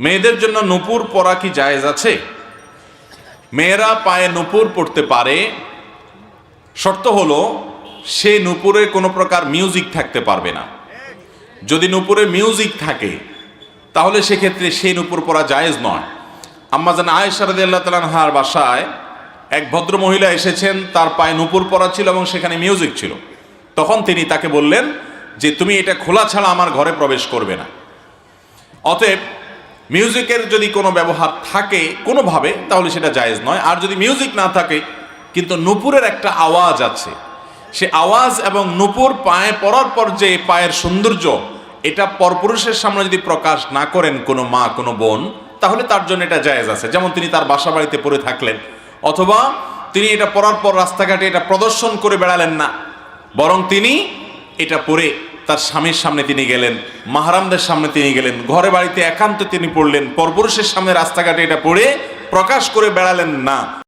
মেয়েদের জন্য নুপুর পরা কি জায়েজ আছে? মেয়েরা পায়ে নুপুর পড়তে পারে। শর্ত হলো, সে নুপুরে কোনো প্রকার মিউজিক থাকতে পারবে না। যদি নুপুরে মিউজিক থাকে, তাহলে সেক্ষেত্রে সেই নুপুর পরা জায়েজ নয়। আম্মা জান আয়েশা আল্লাহ তাআলা হার বাসায় এক ভদ্র মহিলা এসেছেন, তার পায়ে নুপুর পরা ছিল এবং সেখানে মিউজিক ছিল। তখন তিনি তাকে বললেন যে, তুমি এটা খোলা ছাড়া আমার ঘরে প্রবেশ করবে না। অতএব মিউজিকের যদি কোনো ব্যবহার থাকে কোনোভাবে, তাহলে সেটা জায়েজ নয়। আর যদি মিউজিক না থাকে, কিন্তু নুপুরের একটা আওয়াজ আছে। সে আওয়াজ এবং নুপুর পায়ে পরার পর যে পায়ের সৌন্দর্য, এটা পরপুরুষের সামনে যদি প্রকাশ না করেন কোনো মা, কোনো বোন, তাহলে তার জন্য এটা জায়েজ আছে। যেমন তিনি তার বাসা বাড়িতে পরে থাকলেন, অথবা তিনি এটা পরার পর রাস্তাঘাটে এটা প্রদর্শন করে বেড়ালেন না, বরং তিনি এটা পরে তার স্বামীর সামনে তিনি গেলেন, মাহারামদের সামনে তিনি গেলেন, ঘরে বাড়িতে একান্ত তিনি পড়লেন, পরপুরুষের সামনে রাস্তাঘাটে এটা পড়ে প্রকাশ করে বেড়ালেন না।